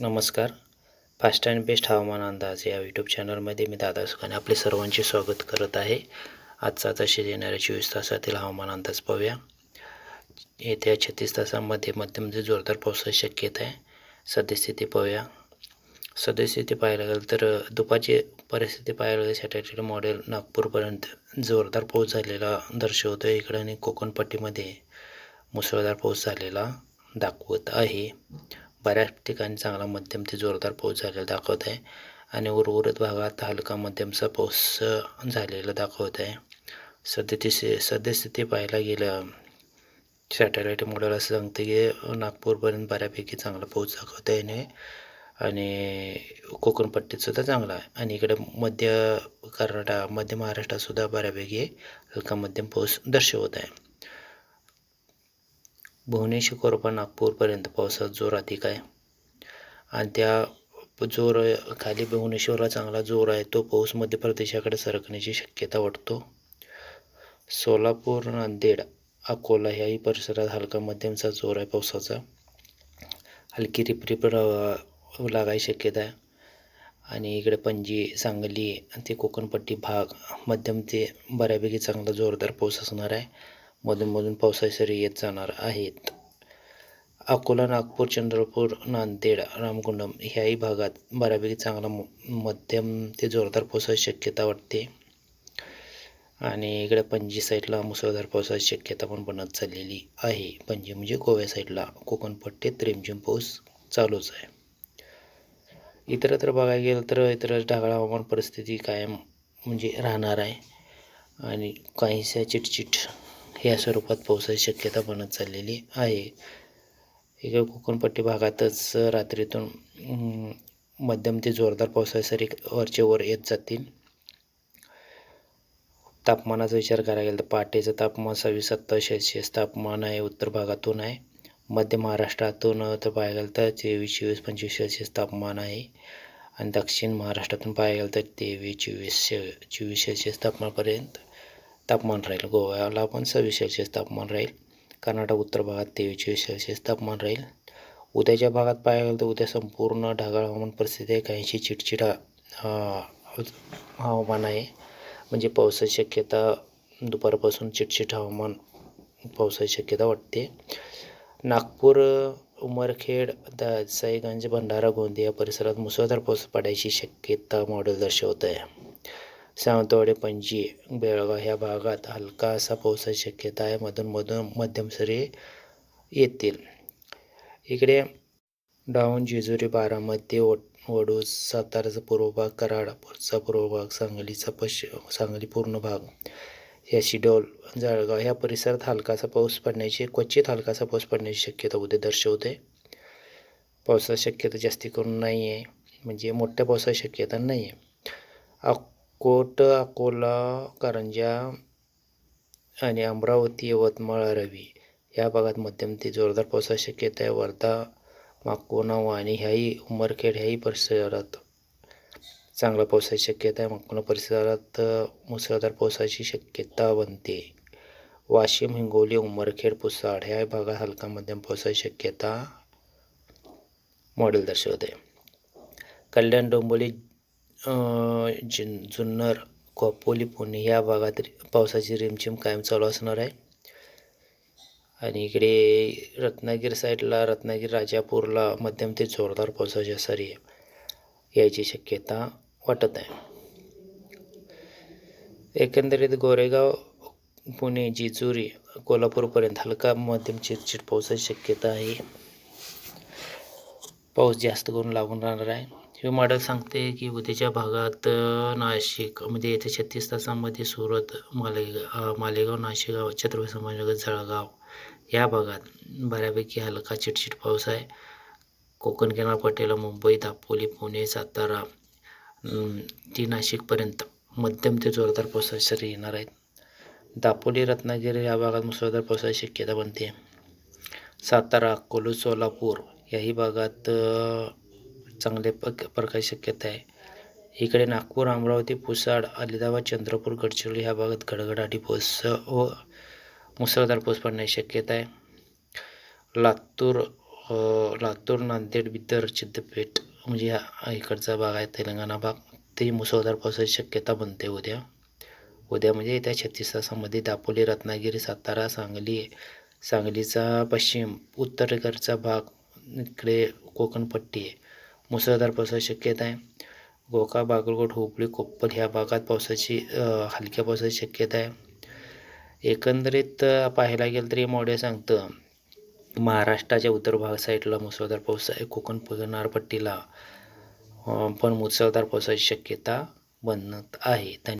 नमस्कार. Fast and best हवामान अंदाज या यूट्यूब चॅनलमध्ये मी दादा सुखाने आपले सर्वांचे स्वागत करत आहे. आजचा तसेच येणाऱ्या चोवीस तासातील हवामान अंदाज पाहूया. येत्या छत्तीस तासामध्ये मध्यम ते जोरदार पावसाची शक्यता आहे. सद्यस्थिती पाहूया. सद्यस्थिती पाहायला गेलं तर दुपारची परिस्थिती पाहायला गेलं सॅटेलाईट मॉडेल नागपूरपर्यंत जोरदार पाऊस झालेला दर्शवतो इकडं आणि कोकणपट्टीमध्ये मुसळधार पाऊस झालेला दाखवत आहे. बऱ्याच ठिकाणी चांगला मध्यम ते जोरदार पाऊस झालेला दाखवत आहे. आणि उर्वरित भागात हलका मध्यमचा पाऊस झालेला दाखवत आहे. सध्याची सद्यस्थिती पाहायला गेलं सॅटेलाईट मॉडेल असं सांगते की नागपूरपर्यंत बऱ्यापैकी चांगला पाऊस दाखवत आहे. आणि कोकणपट्टीतसुद्धा चांगला आहे. आणि इकडे मध्य कर्नाटक मध्य महाराष्ट्रातसुद्धा बऱ्यापैकी हलका मध्यम पाऊस दर्शवत आहे. भुवनेश्वर कोरपा नागपूरपर्यंत पावसाचा जोर अधिक आहे. आणि त्या जोर खाली भुवनेश्वरला चांगला जोर आहे तो पाऊस मध्य प्रदेशाकडे सरकण्याची शक्यता वाटतो. सोलापूर नांदेड अकोला ह्याही परिसरात हलका मध्यमचा जोर आहे पावसाचा. हलकी रिपरिप लागायची शक्यता आहे. आणि इकडे पणजी सांगली ते कोकणपट्टी भाग मध्यम ते बऱ्यापैकी चांगला जोरदार पाऊस असणार आहे. मधूनमधून पावसाची सरी येत जाणार आहेत. अकोला नागपूर चंद्रपूर नांदेड रामकुंडम ह्याही भागात बऱ्यापैकी चांगला म- मध्यम ते जोरदार पावसाची शक्यता वाटते. आणि इकडे पणजी साईडला मुसळधार पावसाची शक्यता पण बनत चाललेली आहे. पणजी म्हणजे गोव्या साईडला कोकणपट्टीत रिमझिम पाऊस चालूच आहे. इतरत्र बघायला गेलं तर इतर ढगाळ हवामान परिस्थिती कायम म्हणजे राहणार आहे. आणि काहीशा चिटचिट ह्या स्वरूपात पावसाची शक्यता बनत चाललेली आहे. इकडे कोकणपट्टी भागातच रात्रीतून मध्यम ते जोरदार पावसाची सरी येत जातील. तापमानाचा विचार करायला गेला तर पहाटेचं तापमान सव्वीस सत्तावीस सेल्सिअस तापमान आहे उत्तर भागातून आहे. मध्य महाराष्ट्रातून तर पाहायला गेलं तर तेवीस चोवीस पंचवीस सेल्सिअस तापमान आहे. आणि दक्षिण महाराष्ट्रातून पाहायला गेलं तर तेवीस चोवीस चोवीस सेल्सिअस तापमानापर्यंत तापमान राहील. गोव्याला पण सव्वीस सेल्सिअस तापमान राहील. कर्नाटक उत्तर भागात तेवीस सेल्सिअस तापमान राहील. उद्याच्या भागात पाहायला गेलं तर उद्या संपूर्ण ढगाळ हवामान परिस्थिती आहे. काहीशी चिडचिड हवामान आहे. म्हणजे पावसाची शक्यता दुपारपासून चिटचिट हवामान पावसाची शक्यता वाटते. नागपूर उमरखेड दासाईगंज भंडारा गोंदिया परिसरात मुसळधार पाऊस पडायची शक्यता मॉडेल दर्शवत आहे सावंतवाडी पणजी बेळगाव ह्या भागात हलका असा पावसाची शक्यता आहे. मधूनमधून मध्यम सरी येतील. इकडे डाऊन जेजुरी बारामती ओट वडूज साताराचा पूर्व भाग कराडापूरचा पूर्व भाग सांगलीचा पश्चिम सांगली पूर्ण भाग या शिडोल जळगाव ह्या परिसरात हलकासा पाऊस पडण्याची क्वचित हलकासा पाऊस पडण्याची शक्यता उद्या दर्शवते. पावसाची शक्यता जास्ती करून नाही आहे म्हणजे मोठ्या पावसाची शक्यता नाही आहे कोट अकोला कारंजा आणि अमरावती यवतमाळ रवी या भागात मध्यम ते जोरदार पावसाची शक्यता आहे. वर्धा माकोना वाणी ह्याही उमरखेड ह्याही परिसरात चांगला पावसाची शक्यता आहे. माकोना परिसरात मुसळधार पावसाची शक्यता बनते. वाशिम हिंगोली उमरखेड पुसाड ह्या भागात हलका मध्यम पावसाची शक्यता मॉडेल दर्शवते. कल्याण डोंबोली जिन जुन्नर खोपोली पुणे या भागात पावसाची रिमझिम कायम चालू असणार आहे. आणि इकडे रत्नागिरी साईडला रत्नागिरी राजापूरला मध्यम ते जोरदार पावसाच्या सरी यायची शक्यता वाटत आहे. एकंदरीत गोरेगाव पुणे जेजुरी कोल्हापूरपर्यंत हलका मध्यम चिटचिट पावसाची शक्यता आहे. पाऊस जास्त करून लागून राहणार आहे. हे मॉडेल सांगते की उद्याच्या भागात नाशिक म्हणजे येत्या छत्तीस तासामध्ये सुरत मालेगाव मालेगाव नाशिकगाव छत्रपती संभाजीनगर जळगाव या भागात बऱ्यापैकी हलका चिटचिट पाऊस आहे. कोकण किनारपट्टीला मुंबई दापोली पुणे सातारा ती नाशिकपर्यंत मध्यम ते जोरदार पावसाची सरी येणार आहेत. दापोली रत्नागिरी या भागात मुसळधार पावसाची शक्यता बनते. सातारा अकोला सोलापूर याही भागात चांगले पक प्रकारची शक्यता आहे. इकडे नागपूर अमरावती पुसाड अलिदाबाद चंद्रपूर गडचिरोली ह्या भागात गडगडाटी पाऊस व मुसळधार पाऊस पडण्याची शक्यता आहे. लातूर लातूर नांदेड बिदर सिद्धपेठ म्हणजे या इकडचा भाग आहे तेलंगणा भाग. ते मुसळधार पावसाची शक्यता बनते उद्या. उद्या म्हणजे येत्या छत्तीस तासामध्ये दापोली रत्नागिरी सातारा सांगली सांगलीचा पश्चिम उत्तरेकडचा भाग इकडे कोकणपट्टी आहे. मुसळधार पावसाची शक्यता आहे. गोका बागलकोट हुबळी कोप्पल ह्या भागात पावसाची हलक्या पावसाची शक्यता आहे. एकंदरीत पाहायला गेलं तरी मॉडेल सांगतं महाराष्ट्राच्या उत्तर भाग साईडला मुसळधार पाऊस आहे कोकण किनारपट्टीला पण मुसळधार पावसाची शक्यता बनत आहे. धन्य